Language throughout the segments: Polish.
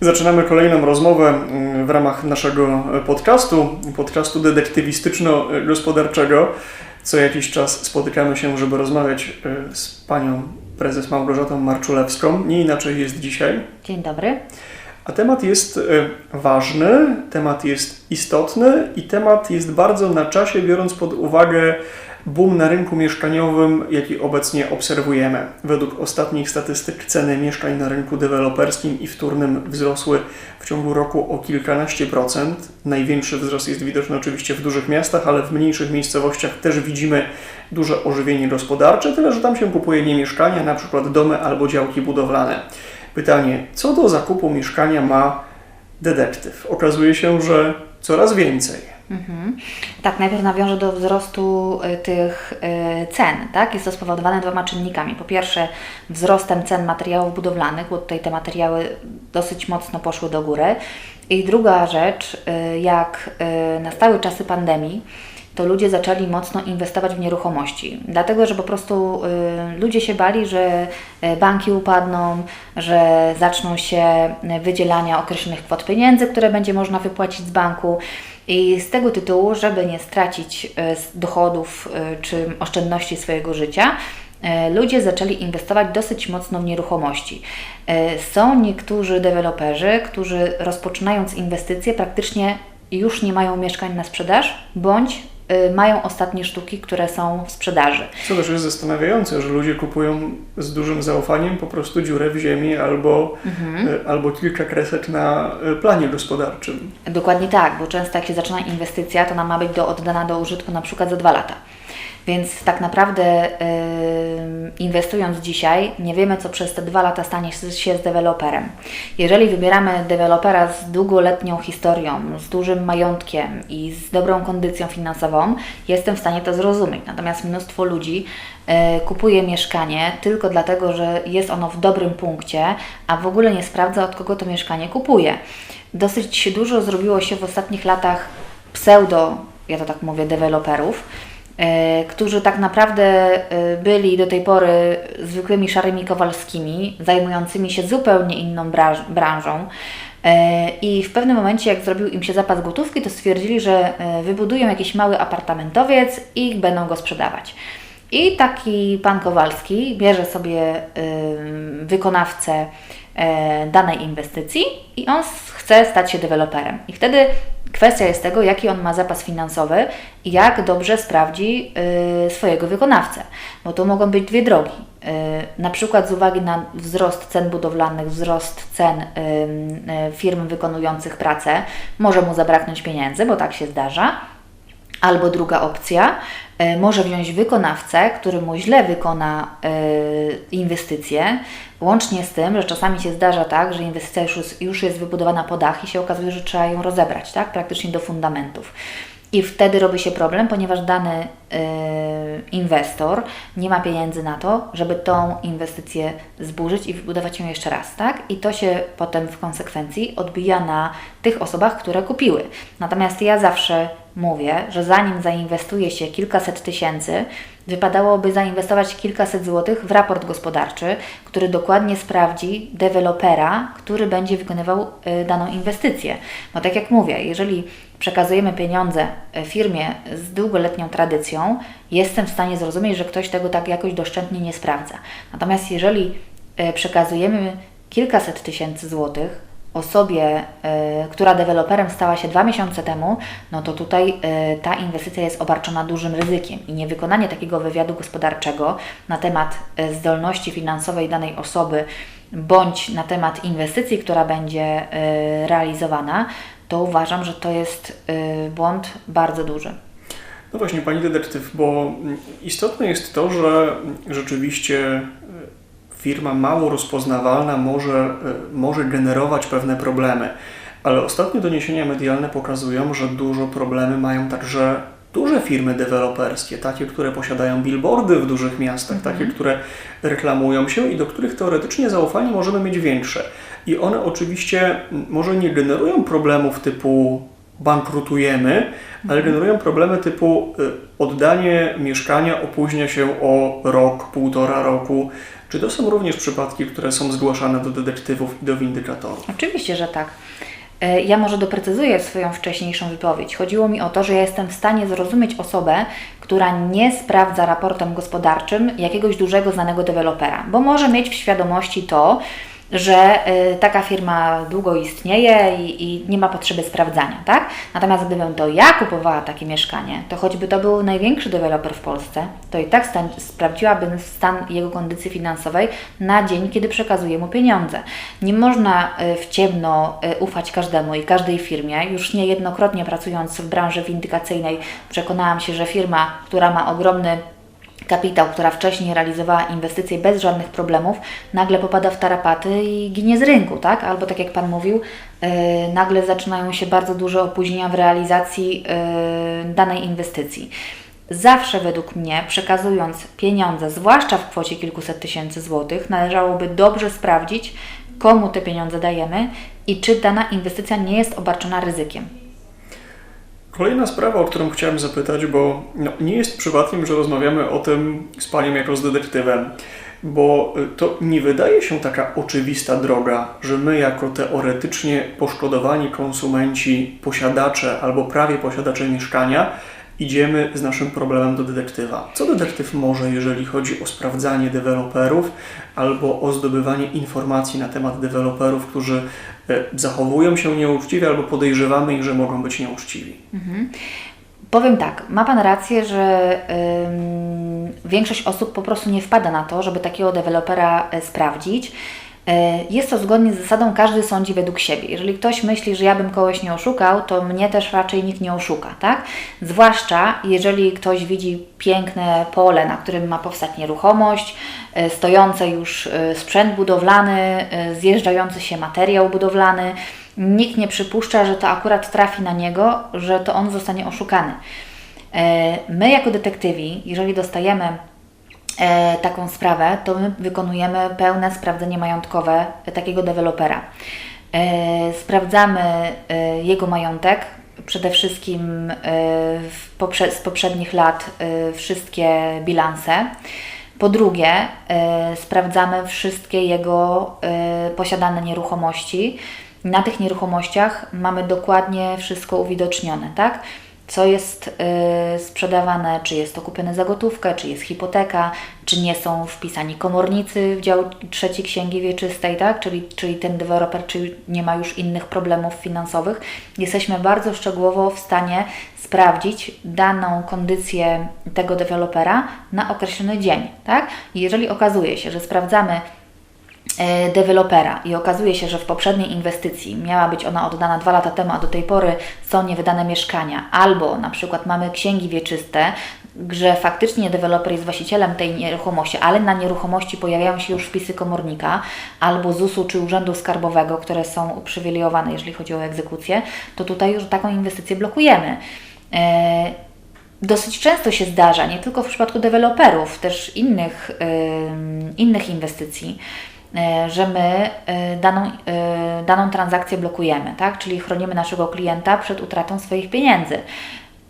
Zaczynamy kolejną rozmowę mm, w ramach naszego podcastu, podcastu detektywistyczno-gospodarczego. Co jakiś czas spotykamy się, żeby rozmawiać e, z panią prezes Małgorzatą Marczulewską. Nie inaczej jest dzisiaj. Dzień dobry. A temat jest e, ważny, temat jest istotny i temat jest bardzo na czasie, biorąc pod uwagę boom na rynku mieszkaniowym, jaki obecnie obserwujemy. Według ostatnich statystyk ceny mieszkań na rynku deweloperskim i wtórnym wzrosły w ciągu roku o kilkanaście procent. Największy wzrost jest widoczny oczywiście w dużych miastach, ale w mniejszych miejscowościach też widzimy duże ożywienie gospodarcze, tyle że tam się kupuje nie mieszkania, na przykład domy albo działki budowlane. Pytanie, co do zakupu mieszkania ma detektyw? Okazuje się, że coraz więcej. Mhm. Tak, najpierw nawiążę do wzrostu y, tych y, cen. Tak? Jest to spowodowane dwoma czynnikami. Po pierwsze, wzrostem cen materiałów budowlanych, bo tutaj te materiały dosyć mocno poszły do góry. I druga rzecz, y, jak nastały czasy pandemii, to ludzie zaczęli mocno inwestować w nieruchomości. Dlatego, że po prostu ludzie się bali, że banki upadną, że zaczną się wydzielania określonych kwot pieniędzy, które będzie można wypłacić z banku. I z tego tytułu, żeby nie stracić e, dochodów e, czy oszczędności swojego życia, e, ludzie zaczęli inwestować dosyć mocno w nieruchomości. Są niektórzy deweloperzy, którzy rozpoczynając inwestycje praktycznie już nie mają mieszkań na sprzedaż, bądź mają ostatnie sztuki, które są w sprzedaży. Co też jest zastanawiające, że ludzie kupują z dużym zaufaniem po prostu dziurę w ziemi albo, mhm. Y, albo kilka kresek na y, planie gospodarczym. Dokładnie tak, bo często jak się zaczyna inwestycja, to ona ma być do, oddana do użytku na przykład za dwa lata. Więc tak naprawdę inwestując dzisiaj, nie wiemy, co przez te dwa lata stanie się z deweloperem. Jeżeli wybieramy dewelopera z długoletnią historią, z dużym majątkiem i z dobrą kondycją finansową, jestem w stanie to zrozumieć. Natomiast mnóstwo ludzi yy, kupuje mieszkanie tylko dlatego, że jest ono w dobrym punkcie, a w ogóle nie sprawdza, od kogo to mieszkanie kupuje. Dosyć dużo zrobiło się w ostatnich latach pseudo, ja to tak mówię, deweloperów którzy tak naprawdę e, byli do tej pory zwykłymi szarymi kowalskimi, zajmującymi się zupełnie inną branżą. E, I w pewnym momencie, jak zrobił im się zapas gotówki, to stwierdzili, że wybudują jakiś mały apartamentowiec i będą go sprzedawać. I taki pan Kowalski bierze sobie wykonawcę danej inwestycji i on chce stać się deweloperem. I wtedy Kwestia jest tego, jaki on ma zapas finansowy i jak dobrze sprawdzi y, swojego wykonawcę, bo to mogą być dwie drogi. Y, na przykład z uwagi na wzrost cen budowlanych, wzrost cen y, firm wykonujących pracę, może mu zabraknąć pieniędzy, bo tak się zdarza. Albo druga opcja, może wziąć wykonawcę, który mu źle wykona inwestycje, Łącznie z tym, że czasami się zdarza tak, że inwestycja już jest, już jest wybudowana po dach i się okazuje, że trzeba ją rozebrać, tak? praktycznie do fundamentów. I wtedy robi się problem, ponieważ dany inwestor nie ma pieniędzy na to, żeby tą inwestycję zburzyć i wybudować ją jeszcze raz, tak? I to się potem w konsekwencji odbija na tych osobach, które kupiły. Natomiast ja zawsze mówię, że zanim zainwestuje się kilkaset tysięcy, wypadałoby zainwestować kilkaset złotych w raport gospodarczy, który dokładnie sprawdzi dewelopera, który będzie wykonywał y, daną inwestycję. Bo tak jak mówię, jeżeli przekazujemy pieniądze y, firmie z długoletnią tradycją, jestem w stanie zrozumieć, że ktoś tego tak jakoś doszczętnie nie sprawdza. Natomiast jeżeli y, przekazujemy kilkaset tysięcy złotych, osobie, y, która deweloperem stała się dwa miesiące temu, no to tutaj y, ta inwestycja jest obarczona dużym ryzykiem i niewykonanie takiego wywiadu gospodarczego na temat zdolności finansowej danej osoby bądź na temat inwestycji, która będzie realizowana, to uważam, że to jest błąd bardzo duży. No właśnie, Pani detektyw, bo istotne jest to, że rzeczywiście firma mało rozpoznawalna może, e, może generować pewne problemy. Ale ostatnie doniesienia medialne pokazują, że dużo problemy mają także duże firmy deweloperskie, takie, które posiadają billboardy w dużych miastach, mhm. takie, które reklamują się i do których teoretycznie zaufanie możemy mieć większe. I one oczywiście może nie generują problemów typu bankrutujemy, ale mhm. generują problemy typu e, oddanie mieszkania opóźnia się o rok, półtora roku, Czy to są również przypadki, które są zgłaszane do detektywów i do windykatorów? Oczywiście, że tak. E, Ja może doprecyzuję swoją wcześniejszą wypowiedź. Chodziło mi o to, że ja jestem w stanie zrozumieć osobę, która nie sprawdza raportem gospodarczym jakiegoś dużego znanego dewelopera, bo może mieć w świadomości to, że y, taka firma długo istnieje i, i nie ma potrzeby sprawdzania, tak? Natomiast gdybym to ja kupowała takie mieszkanie, to choćby to był największy deweloper w Polsce, to i tak stan, sprawdziłabym stan jego kondycji finansowej na dzień, kiedy przekazuję mu pieniądze. Nie można y, w ciemno y, ufać każdemu i każdej firmie. Już niejednokrotnie pracując w branży windykacyjnej przekonałam się, że firma, która ma ogromny kapitał, która wcześniej realizowała inwestycje bez żadnych problemów, nagle popada w tarapaty i ginie z rynku, tak? Albo tak jak Pan mówił, yy, nagle zaczynają się bardzo duże opóźnienia w realizacji yy, danej inwestycji. Zawsze według mnie, przekazując pieniądze, zwłaszcza w kwocie kilkuset tysięcy złotych, należałoby dobrze sprawdzić, komu te pieniądze dajemy i czy dana inwestycja nie jest obarczona ryzykiem. Kolejna sprawa, o którą chciałem zapytać, bo no, nie jest przypadkiem, że rozmawiamy o tym z Paniem jako z detektywem, bo y, to nie wydaje się taka oczywista droga, że my jako teoretycznie poszkodowani konsumenci, posiadacze albo prawie posiadacze mieszkania idziemy z naszym problemem do detektywa. Co detektyw może, jeżeli chodzi o sprawdzanie deweloperów albo o zdobywanie informacji na temat deweloperów, którzy zachowują się nieuczciwie albo podejrzewamy ich, że mogą być nieuczciwi? Powiem tak, ma Pan rację, że większość osób po prostu nie wpada na to, żeby takiego dewelopera e, sprawdzić. E, Jest to zgodnie z zasadą każdy sądzi według siebie. Jeżeli ktoś myśli, że ja bym kogoś nie oszukał, to mnie też raczej nikt nie oszuka, tak? Zwłaszcza jeżeli ktoś widzi piękne pole, na którym ma powstać nieruchomość, e, stojące już e, sprzęt budowlany, zjeżdżający się materiał budowlany. Nikt nie przypuszcza, że to akurat trafi na niego, że to on zostanie oszukany. My jako detektywi, jeżeli dostajemy taką sprawę, to my wykonujemy pełne sprawdzenie majątkowe takiego dewelopera. E, sprawdzamy e, jego majątek, przede wszystkim e, z poprzednich lat e, wszystkie bilanse. Po drugie, e, sprawdzamy wszystkie jego e, posiadane nieruchomości. Na tych nieruchomościach mamy dokładnie wszystko uwidocznione, tak? Co jest y, sprzedawane, czy jest to kupione za gotówkę, czy jest hipoteka, czy nie są wpisani komornicy w dział trzeci Księgi Wieczystej, tak? czyli, czyli ten deweloper czy nie ma już innych problemów finansowych. Jesteśmy bardzo szczegółowo w stanie sprawdzić daną kondycję tego dewelopera na określony dzień. Tak? I jeżeli okazuje się, że sprawdzamy dewelopera i okazuje się, że w poprzedniej inwestycji miała być ona oddana dwa lata temu, a do tej pory są niewydane mieszkania, albo na przykład mamy księgi wieczyste, że faktycznie deweloper jest właścicielem tej nieruchomości, ale na nieruchomości pojawiają się już wpisy komornika albo ZUS-u czy Urzędu Skarbowego, które są uprzywilejowane, jeżeli chodzi o egzekucję, to tutaj już taką inwestycję blokujemy. E, Dosyć często się zdarza, nie tylko w przypadku deweloperów, też innych, innych inwestycji, że my y, daną, y, daną transakcję blokujemy, tak? czyli chronimy naszego klienta przed utratą swoich pieniędzy.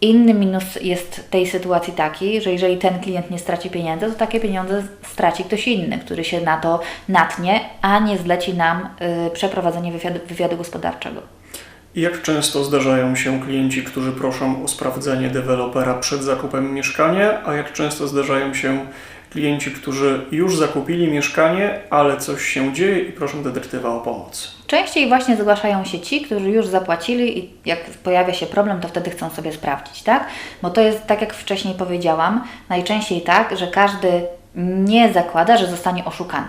Inny minus jest tej sytuacji taki, że jeżeli ten klient nie straci pieniędzy, to takie pieniądze straci ktoś inny, który się na to natnie, a nie zleci nam przeprowadzenie wywiadu, wywiadu gospodarczego. Jak często zdarzają się klienci, którzy proszą o sprawdzenie dewelopera przed zakupem mieszkania, a jak często zdarzają się klienci, którzy już zakupili mieszkanie, ale coś się dzieje i proszą detektywa o pomoc? Częściej właśnie zgłaszają się ci, którzy już zapłacili i jak pojawia się problem, to wtedy chcą sobie sprawdzić, tak? Bo to jest, tak jak wcześniej powiedziałam, najczęściej tak, że każdy nie zakłada, że zostanie oszukany.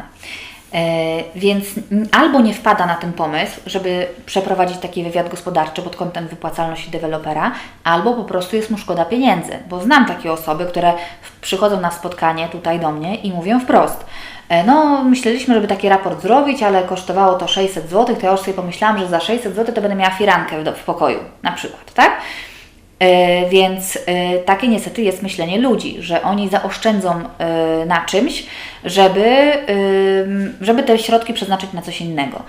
E, Więc albo nie wpada na ten pomysł, żeby przeprowadzić taki wywiad gospodarczy pod kątem wypłacalności dewelopera, albo po prostu jest mu szkoda pieniędzy. Bo znam takie osoby, które przychodzą na spotkanie tutaj do mnie i mówią wprost. e, No, myśleliśmy, żeby taki raport zrobić, ale kosztowało to 600 zł, to ja już sobie pomyślałam, że za 600 zł to będę miała firankę w, w pokoju, na przykład, tak? E, Więc e, takie niestety jest myślenie ludzi, że oni zaoszczędzą e, na czymś, żeby, żeby te środki przeznaczyć na coś innego.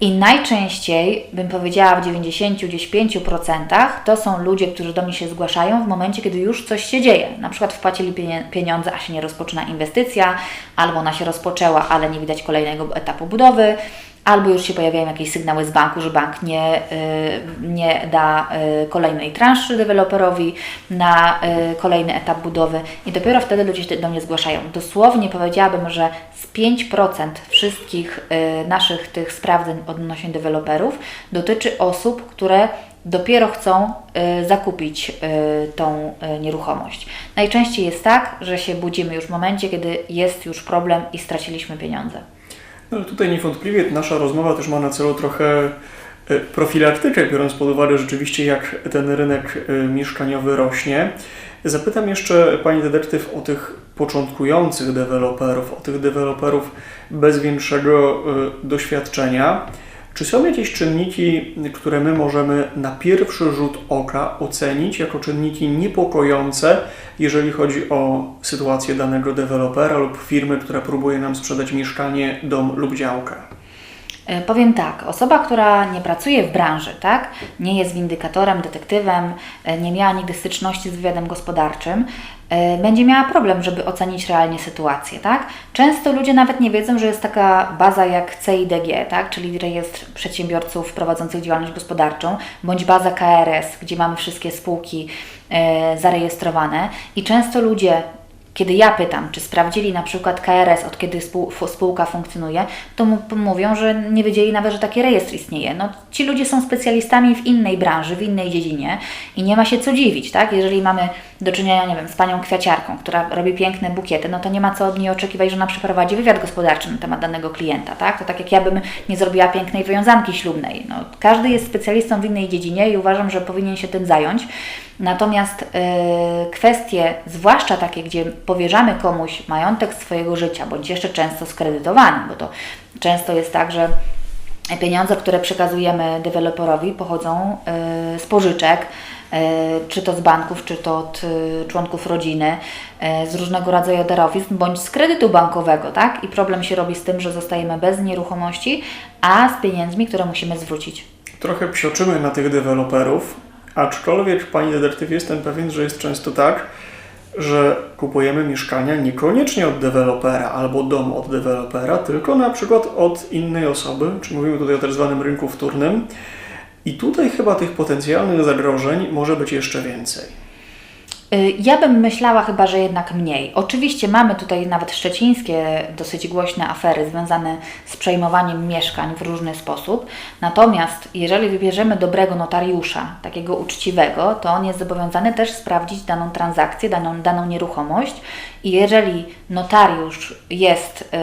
I najczęściej, bym powiedziała w 90-5% to są ludzie, którzy do mnie się zgłaszają w momencie, kiedy już coś się dzieje. Na przykład wpłacili pieniądze, a się nie rozpoczyna inwestycja, albo ona się rozpoczęła, ale nie widać kolejnego etapu budowy, albo już się pojawiają jakieś sygnały z banku, że bank nie, y, nie da y, kolejnej transzy deweloperowi na y, kolejny etap budowy i dopiero wtedy ludzie się do mnie zgłaszają. Dosłownie powiedziałabym, że z 5% wszystkich naszych tych sprawdzeń odnośnie deweloperów dotyczy osób, które dopiero chcą zakupić tą nieruchomość. Najczęściej jest tak, że się budzimy już w momencie, kiedy jest już problem i straciliśmy pieniądze. No, ale tutaj niewątpliwie nasza rozmowa też ma na celu trochę e, profilaktykę, biorąc pod uwagę rzeczywiście, jak ten rynek e, mieszkaniowy rośnie. Zapytam jeszcze Pani detektyw o tych początkujących deweloperów, o tych deweloperów bez większego e, doświadczenia. Czy są jakieś czynniki, które my możemy na pierwszy rzut oka ocenić jako czynniki niepokojące, jeżeli chodzi o sytuację danego dewelopera lub firmy, która próbuje nam sprzedać mieszkanie, dom lub działkę? E, Powiem tak, osoba, która nie pracuje w branży, tak, nie jest windykatorem, detektywem, e, nie miała nigdy styczności z wywiadem gospodarczym, e, będzie miała problem, żeby ocenić realnie sytuację, tak? Często ludzie nawet nie wiedzą, że jest taka baza jak CIDG, tak, czyli rejestr przedsiębiorców prowadzących działalność gospodarczą, bądź baza KRS, gdzie mamy wszystkie spółki zarejestrowane i często ludzie kiedy ja pytam, czy sprawdzili na przykład KRS, od kiedy spółka funkcjonuje, to mówią, że nie wiedzieli nawet, że taki rejestr istnieje. No, ci ludzie są specjalistami w innej branży, w innej dziedzinie i nie ma się co dziwić, tak? Jeżeli mamy do czynienia, nie wiem, z panią kwiaciarką, która robi piękne bukiety, no to nie ma co od niej oczekiwać, że ona przeprowadzi wywiad gospodarczy na temat danego klienta, tak? To tak jak ja bym nie zrobiła pięknej wiązanki ślubnej. No, każdy jest specjalistą w innej dziedzinie i uważam, że powinien się tym zająć. Natomiast y, kwestie, zwłaszcza takie, gdzie powierzamy komuś majątek swojego życia, bądź jeszcze często skredytowany, bo to często jest tak, że pieniądze, które przekazujemy deweloperowi, pochodzą y, z pożyczek, czy to z banków, czy to od y, członków rodziny, y, z różnego rodzaju darowizn, bądź z kredytu bankowego, tak? I problem się robi z tym, że zostajemy bez nieruchomości, a z pieniędzmi, które musimy zwrócić. Trochę psioczymy na tych deweloperów, aczkolwiek Pani detektyw jestem pewien, że jest często tak, że kupujemy mieszkania niekoniecznie od dewelopera albo dom od dewelopera, tylko na przykład od innej osoby, czy mówimy tutaj o tak zwanym rynku wtórnym. I tutaj chyba tych potencjalnych zagrożeń może być jeszcze więcej. Y, Ja bym myślała chyba, że jednak mniej. Oczywiście mamy tutaj nawet szczecińskie dosyć głośne afery związane z przejmowaniem mieszkań w różny sposób. Natomiast jeżeli wybierzemy dobrego notariusza, takiego uczciwego, to on jest zobowiązany też sprawdzić daną transakcję, daną, daną nieruchomość i jeżeli notariusz jest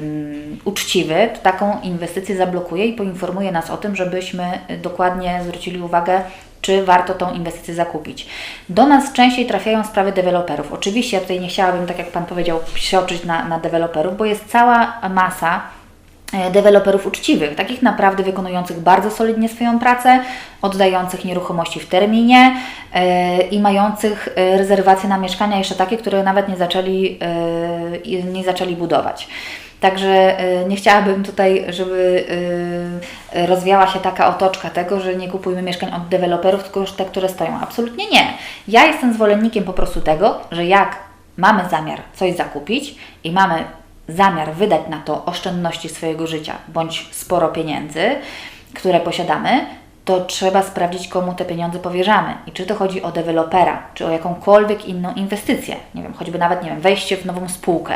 ym, uczciwy, to taką inwestycję zablokuje i poinformuje nas o tym, żebyśmy dokładnie zwrócili uwagę, czy warto tą inwestycję zakupić. Do nas częściej trafiają sprawy deweloperów. Oczywiście ja tutaj nie chciałabym, tak jak Pan powiedział, psioczyć na, na deweloperów, bo jest cała masa e, deweloperów uczciwych, takich naprawdę wykonujących bardzo solidnie swoją pracę, oddających nieruchomości w terminie e, i mających e, rezerwacje na mieszkania jeszcze takie, które nawet nie zaczęli, i nie zaczęli budować. Także e, nie chciałabym tutaj, żeby e, rozwiała się taka otoczka tego, że nie kupujmy mieszkań od deweloperów, tylko te, które stoją. Absolutnie nie. Ja jestem zwolennikiem po prostu tego, że jak mamy zamiar coś zakupić i mamy zamiar wydać na to oszczędności swojego życia bądź sporo pieniędzy, które posiadamy, to trzeba sprawdzić, komu te pieniądze powierzamy. I czy to chodzi o dewelopera, czy o jakąkolwiek inną inwestycję. Nie wiem, choćby nawet, nie wiem, wejście w nową spółkę,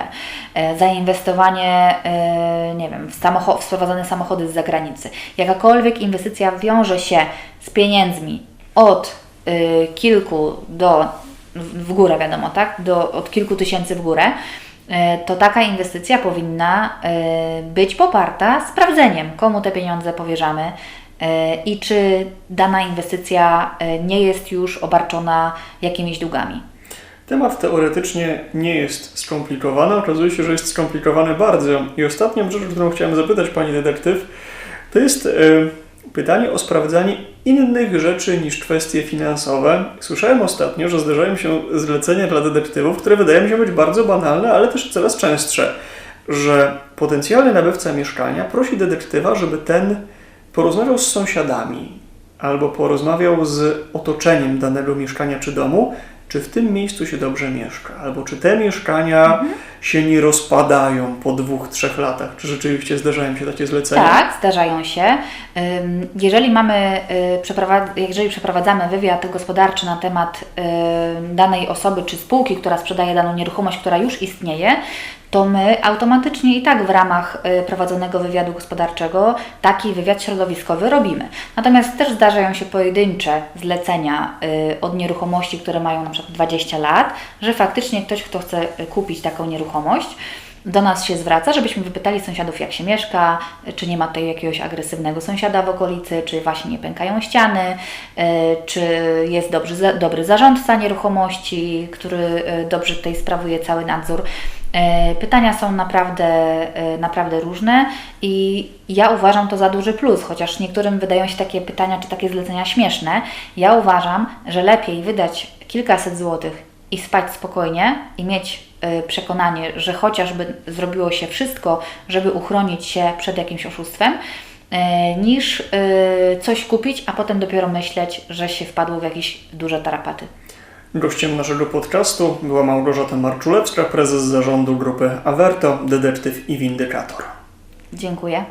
e, zainwestowanie, e, nie wiem, w, samocho- w sprowadzane samochody z zagranicy. Jakakolwiek inwestycja wiąże się z pieniędzmi od y, kilku do, w w górę wiadomo, tak? Do, od kilku tysięcy w górę, y, to taka inwestycja powinna y, być poparta sprawdzeniem, komu te pieniądze powierzamy i czy dana inwestycja y, nie jest już obarczona jakimiś długami. Temat teoretycznie nie jest skomplikowany, okazuje się, że jest skomplikowany bardzo. I ostatnią rzecz, którą chciałem zapytać Pani detektyw, to jest e, pytanie o sprawdzanie innych rzeczy niż kwestie finansowe. Słyszałem ostatnio, że zdarzają się zlecenia dla detektywów, które wydają się być bardzo banalne, ale też coraz częstsze, że potencjalny nabywca mieszkania prosi detektywa, żeby ten porozmawiał z sąsiadami albo porozmawiał z otoczeniem danego mieszkania czy domu, czy w tym miejscu się dobrze mieszka, albo czy te mieszkania się nie rozpadają po dwóch, trzech latach. Czy rzeczywiście zdarzają się takie zlecenia? Tak, zdarzają się. Jeżeli mamy, y, jeżeli przeprowadzamy wywiad gospodarczy na temat danej osoby czy spółki, która sprzedaje daną nieruchomość, która już istnieje, to my automatycznie i tak w ramach y, prowadzonego wywiadu gospodarczego taki wywiad środowiskowy robimy. Natomiast też zdarzają się pojedyncze zlecenia y, od nieruchomości, które mają na przykład 20 lat, że faktycznie ktoś, kto chce kupić taką nieruchomość, do nas się zwraca, żebyśmy wypytali sąsiadów, jak się mieszka, czy nie ma tutaj jakiegoś agresywnego sąsiada w okolicy, czy właśnie nie pękają ściany, y, czy jest dobry, dobry zarządca nieruchomości, który y, dobrze tutaj sprawuje cały nadzór. Y, Pytania są naprawdę, naprawdę różne i ja uważam to za duży plus, chociaż niektórym wydają się takie pytania czy takie zlecenia śmieszne. Ja uważam, że lepiej wydać kilkaset złotych i spać spokojnie i mieć przekonanie, że chociażby zrobiło się wszystko, żeby uchronić się przed jakimś oszustwem, y, niż y, coś kupić, a potem dopiero myśleć, że się wpadło w jakieś duże tarapaty. Gościem naszego podcastu była Małgorzata Marczulewska, prezes zarządu grupy Averto, detektyw i windykator. Dziękuję.